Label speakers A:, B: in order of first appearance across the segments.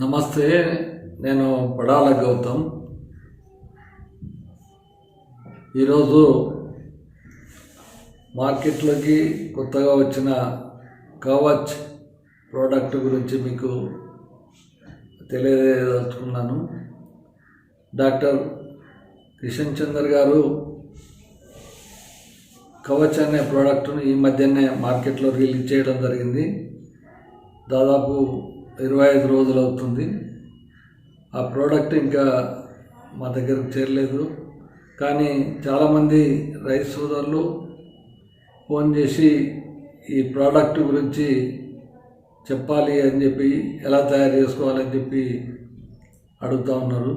A: నమస్తే నేను పడాల గౌతమ్. ఈరోజు మార్కెట్లోకి కొత్తగా వచ్చిన కవచ్ ప్రోడక్ట్ గురించి మీకు తెలియదలుచుకున్నాను డాక్టర్ కిషన్ చందర్ గారు కవచ్ అనే ప్రోడక్ట్ను ఈ మధ్యనే మార్కెట్లో రిలీజ్ చేయడం జరిగింది. దాదాపు ఇరవై ఐదు రోజులు అవుతుంది. ఆ ప్రోడక్ట్ ఇంకా మా దగ్గరకు చేరలేదు. కానీ చాలామంది రైతు సోదరులు ఫోన్ చేసి ఈ ప్రోడక్ట్ గురించి చెప్పాలి అని చెప్పి ఎలా తయారు చేసుకోవాలని చెప్పి అడుగుతూ ఉన్నారు.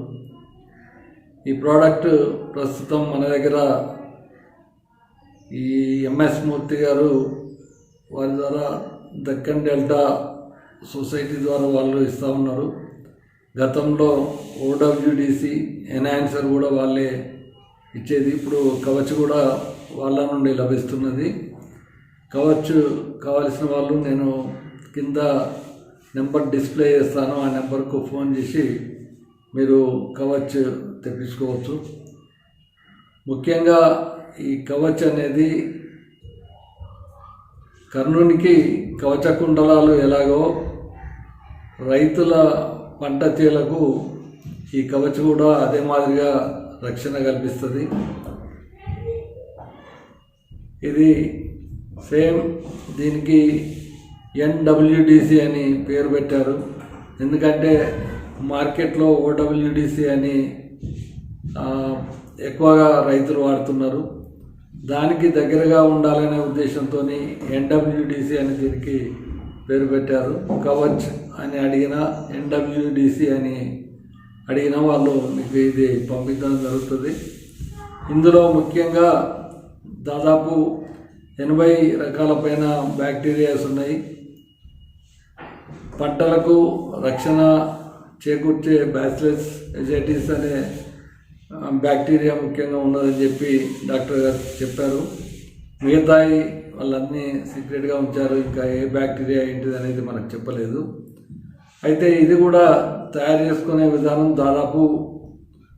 A: ఈ ప్రోడక్ట్ ప్రస్తుతం మన దగ్గర ఈ ఎంఎస్ మూర్తి గారు వారి ద్వారా దక్కన్ డెల్టా సొసైటీ ద్వారా వాళ్ళు ఇస్తూ ఉన్నారు. గతంలో ఓడబ్ల్యూడిసి ఎన్హాన్సర్ కూడా వాళ్ళే ఇచ్చేది. ఇప్పుడు కవచ్ కూడా వాళ్ళ నుండి లభిస్తున్నది. కవచ్ కావలసిన వాళ్ళు నేను కింద నెంబర్ డిస్ప్లే చేస్తాను. ఆ నెంబర్కు ఫోన్ చేసి మీరు కవచ్ తెప్పించుకోవచ్చు. ముఖ్యంగా ఈ కవచ్ అనేది కర్ణునికి కవచ కుండలాలు ఎలాగో రైతుల పంట చేలకు ఈ కవచ్ కూడా అదే మాదిరిగా రక్షణ కల్పిస్తుంది. ఇది సేమ్ దీనికి ఎన్డబ్ల్యూడిసి అని పేరు పెట్టారు. ఎందుకంటే మార్కెట్లో ఓడబ్ల్యూడిసి అని ఎక్కువగా రైతులు వాడుతున్నారు. దానికి దగ్గరగా ఉండాలనే ఉద్దేశంతో ఎన్డబ్ల్యూడిసి అని దీనికి పేరు పెట్టారు. కవచ్ అని అడిగిన ఎన్డబ్ల్యూడిసి అని అడిగిన వాళ్ళు మీకు ఇది పంపించడం జరుగుతుంది. ఇందులో ముఖ్యంగా దాదాపు ఎనభై రకాల పైన బ్యాక్టీరియాస్ ఉన్నాయి. పంటలకు రక్షణ చేకూర్చే బ్యాసిలస్ ఎజైటిస్ అనే బ్యాక్టీరియా ముఖ్యంగా ఉన్నదని చెప్పి డాక్టర్ గారు చెప్పారు. మిగతాయి వాళ్ళన్నీ సీక్రెట్గా ఉంచారు. ఇంకా ఏ బ్యాక్టీరియా ఏంటిది అనేది మనకు చెప్పలేదు. అయితే ఇది కూడా తయారు చేసుకునే విధానం దాదాపు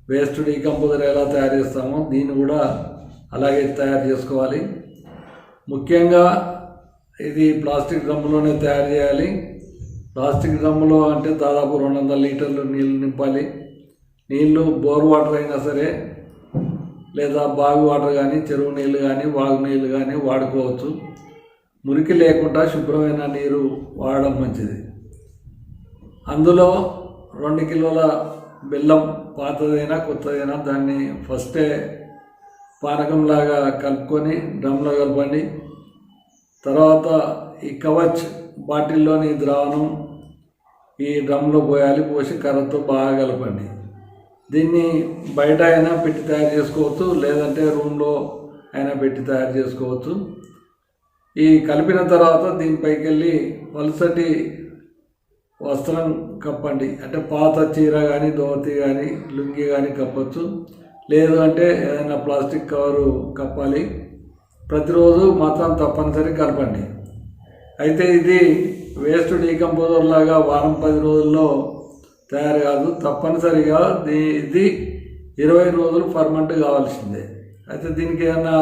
A: వేస్ట్ డీకంపోజర్ ఎలా తయారు చేస్తామో దీన్ని కూడా అలాగే తయారు చేసుకోవాలి. ముఖ్యంగా ఇది ప్లాస్టిక్ డ్రమ్ములోనే తయారు చేయాలి. ప్లాస్టిక్ డ్రమ్ములో అంటే దాదాపు రెండు వందల లీటర్లు నీళ్ళు నింపాలి. నీళ్ళు బోర్ వాటర్ అయినా సరే లేదా బావి వాటర్ కానీ చెరువు నీళ్ళు కానీ వాగు నీళ్ళు కానీ వాడుకోవచ్చు. మురికి లేకుండా శుభ్రమైన నీరు వాడడం మంచిది. అందులో రెండు కిలోల బెల్లం పాతదైనా కొత్తదైనా దాన్ని ఫస్టే పానకంలాగా కలుపుకొని డ్రమ్లో కలపండి. తర్వాత ఈ కవచ్ బాటిల్లోని ద్రావణం ఈ డ్రమ్లో పోయాలి పోసి కర్రతో బాగా కలపండి. దీన్ని బయట అయినా పెట్టి తయారు చేసుకోవచ్చు లేదంటే రూమ్లో అయినా పెట్టి తయారు చేసుకోవచ్చు. ఈ కలిపిన తర్వాత దీనిపైకి వెళ్ళి పలుసటి వస్త్రం కప్పండి. అంటే పాత చీర కానీ దోతి కానీ లుంగి కానీ కప్పచ్చు. లేదు అంటే ఏదైనా ప్లాస్టిక్ కవరు కప్పాలి. ప్రతిరోజు మాత్రం తప్పనిసరి కలపండి. అయితే ఇది వేస్ట్ డీకంపోజర్ లాగా వారం పది రోజుల్లో తయారు కాదు తప్పనిసరిగా దీ ఇది ఇరవై రోజులు ఫర్మెంట్ కావాల్సిందే. అయితే దీనికి ఏదైనా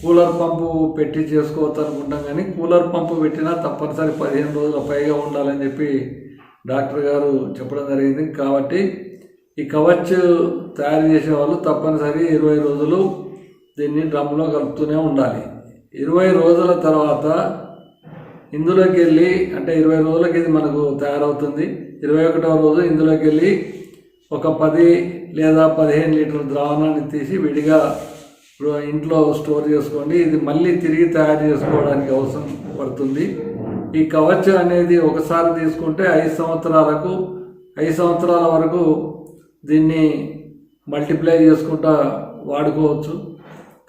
A: కూలర్ పంపు పెట్టి చేసుకోవచ్చు అనుకుంటాం కానీ కూలర్ పంపు పెట్టినా తప్పనిసరి పదిహేను రోజుల పైగా ఉండాలని చెప్పి డాక్టర్ గారు చెప్పడం జరిగింది. కాబట్టి ఈ కవచ్ తయారు చేసే వాళ్ళు తప్పనిసరి ఇరవై రోజులు దీన్ని డ్రమ్లో కలుపుతూనే ఉండాలి. ఇరవై రోజుల తర్వాత ఇందులోకి వెళ్ళి అంటే ఇరవై రోజులకి ఇది మనకు తయారవుతుంది. ఇరవై ఒకటవ రోజు ఇందులోకి వెళ్ళి ఒక పది లేదా పదిహేను లీటర్ల ద్రావణాన్ని తీసి విడిగా ఇంట్లో స్టోర్ చేసుకోండి. ఇది మళ్ళీ తిరిగి తయారు చేసుకోవడానికి అవసరం పడుతుంది. ఈ కవచ్ అనేది ఒకసారి తీసుకుంటే ఐదు సంవత్సరాలకు ఐదు సంవత్సరాల వరకు దీన్ని మల్టిప్లై చేసుకుంటా వాడుకోవచ్చు.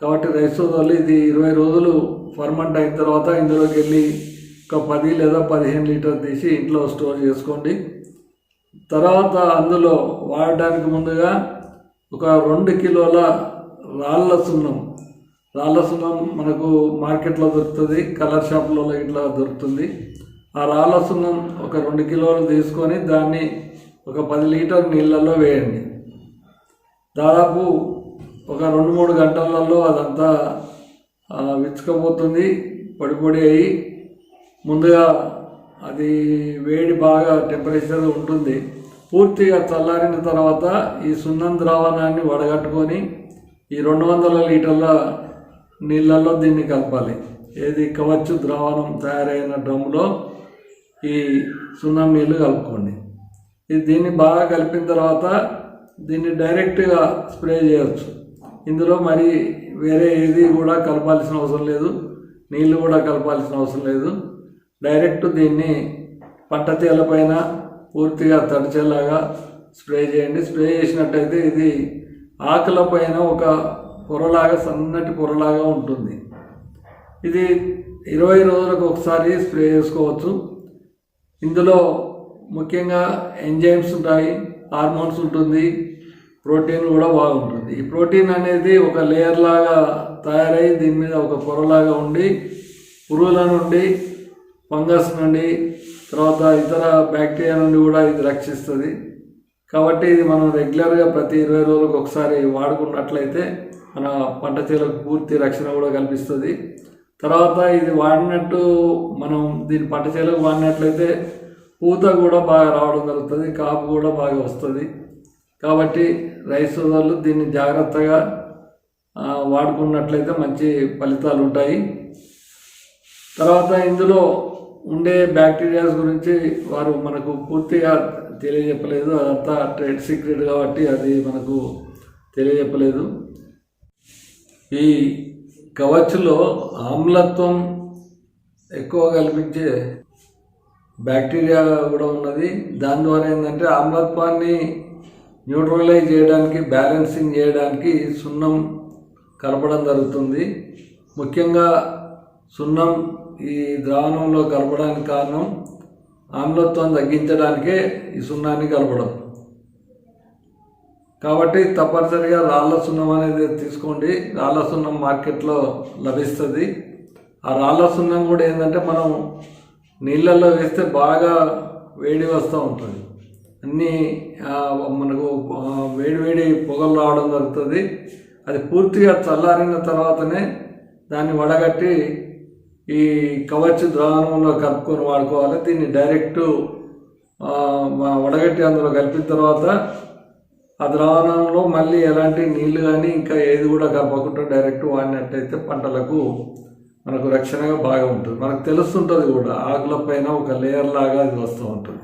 A: కాబట్టి రైస్ సోదరులు ఇది ఇరవై రోజులు ఫర్మంట్ అయిన తర్వాత ఇందులోకి వెళ్ళి ఒక పది లేదా పదిహేను లీటర్ తీసి ఇంట్లో స్టోర్ చేసుకోండి. తర్వాత అందులో వాడడానికి ముందుగా ఒక రెండు కిలోల రాళ్ళ సున్నం. రాళ్ళ సున్నం మనకు మార్కెట్లో దొరుకుతుంది కలర్ షాపులలో ఇట్లా దొరుకుతుంది. ఆ రాళ్ళ సున్నం ఒక రెండు కిలోలు తీసుకొని దాన్ని ఒక పది లీటర్ నీళ్ళల్లో వేయండి. దాదాపు ఒక రెండు మూడు గంటలలో అదంతా విచ్చుకపోతుంది పొడి పొడి అయ్యి ముందుగా అది వేడి బాగా టెంపరేచర్ ఉంటుంది. పూర్తిగా చల్లారిన తర్వాత ఈ సున్నం ద్రావణాన్ని వడగట్టుకొని ఈ రెండు వందల లీటర్ల నీళ్ళల్లో దీన్ని కలపాలి. ఏది కవచ్చు ద్రావణం తయారైన డ్రమ్లో ఈ సున్నం నీళ్ళు కలుపుకోండి. ఇది దీన్ని బాగా కలిపిన తర్వాత దీన్ని డైరెక్ట్గా స్ప్రే చేయవచ్చు ఇందులో మరి వేరే ఏది కూడా కలపాల్సిన అవసరం లేదు. నీళ్ళు కూడా కలపాల్సిన అవసరం లేదు. డైరెక్ట్ దీన్ని పంట పైన పూర్తిగా తడిచేలాగా స్ప్రే చేయండి. స్ప్రే చేసినట్టయితే ఇది ఆకుల పైన ఒక పొరలాగా సన్నటి పొరలాగా ఉంటుంది. ఇది ఇరవై రోజులకు ఒకసారి స్ప్రే చేసుకోవచ్చు. ఇందులో ముఖ్యంగా ఎంజైమ్స్ ఉంటాయి హార్మోన్స్ ఉంటుంది ప్రోటీన్ కూడా బాగుంటుంది. ఈ ప్రోటీన్ అనేది ఒక లేయర్ లాగా తయారై దీని మీద ఒక పొరలాగా ఉండి పురుగుల నుండి ఫంగస్ నుండి తర్వాత ఇతర బ్యాక్టీరియా నుండి కూడా ఇది రక్షిస్తుంది. కాబట్టి ఇది మనం రెగ్యులర్గా ప్రతి ఇరవై రోజులకు ఒకసారి వాడుకున్నట్లయితే మన పంట చేలకు పూర్తి రక్షణ కూడా కల్పిస్తుంది. తర్వాత ఇది వాడినట్టు మనం దీని పంట చేలకు వాడినట్లయితే పూత కూడా బాగా రావడం జరుగుతుంది కాపు కూడా బాగా వస్తుంది. కాబట్టి రైస్ సోదరులు దీన్ని జాగ్రత్తగా వాడుకున్నట్లయితే మంచి ఫలితాలు ఉంటాయి. తర్వాత ఇందులో ఉండే బ్యాక్టీరియాస్ గురించి వారు మనకు పూర్తిగా తెలియజెప్పలేదు. అదంతా ట్రేడ్ సీక్రెట్ కాబట్టి అది మనకు తెలియజెప్పలేదు. ఈ కవచ్లో ఆమ్లత్వం ఎక్కువ కల్పించే బ్యాక్టీరియా కూడా ఉన్నది. దాని ద్వారా ఏంటంటే ఆమ్లత్వాన్ని న్యూట్రలైజ్ చేయడానికి బ్యాలెన్సింగ్ చేయడానికి సున్నం కలపడం జరుగుతుంది. ముఖ్యంగా సున్నం ఈ ద్రావణంలో కలపడానికి కారణం ఆమ్లత్వం తగ్గించడానికే ఈ సున్నాన్ని కలపడం. కాబట్టి తప్పనిసరిగా రాళ్ళ సున్నం అనేది తీసుకోండి. రాళ్ళ సున్నం మార్కెట్లో లభిస్తుంది. ఆ రాళ్ళ సున్నం కూడా ఏంటంటే మనం నీళ్ళల్లో వేస్తే బాగా వేడి వస్తూ ఉంటుంది. అన్నీ మనకు వేడి వేడి పొగలు రావడం జరుగుతుంది. అది పూర్తిగా చల్లారిన తర్వాతనే దాన్ని వడగట్టి ఈ కవచ్ ద్రావణంలో కలుపుకొని వాడుకోవాలి. దీన్ని డైరెక్ట్ వడగట్టి అందులో కలిపిన తర్వాత ఆ ద్రావణంలో మళ్ళీ ఎలాంటి నీళ్ళు కానీ ఇంకా ఏది కూడా కలపకుండా డైరెక్ట్ వాడినట్టయితే పంటలకు మనకు రక్షణగా బాగా ఉంటుంది. మనకు తెలుస్తుంటుంది కూడా ఆకుల పైన ఒక లేయర్ లాగా అది వస్తూ ఉంటుంది.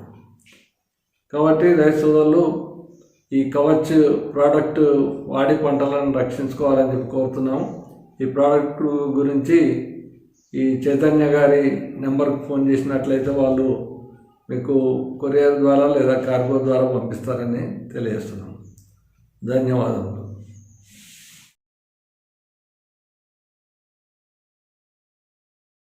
A: కాబట్టి రైతు సోదరులు ఈ కవచ్ ప్రోడక్ట్ వాడి పంటలను రక్షించుకోవాలని చెప్పి కోరుతున్నాము ఈ ప్రోడక్ట్ గురించి ఈ చైతన్య గారి నెంబర్కి ఫోన్ చేసినట్లయితే వాళ్ళు మీకు కొరియర్ ద్వారా లేదా కార్గో ద్వారా పంపిస్తారని తెలియజేస్తున్నాం. ధన్యవాదములు.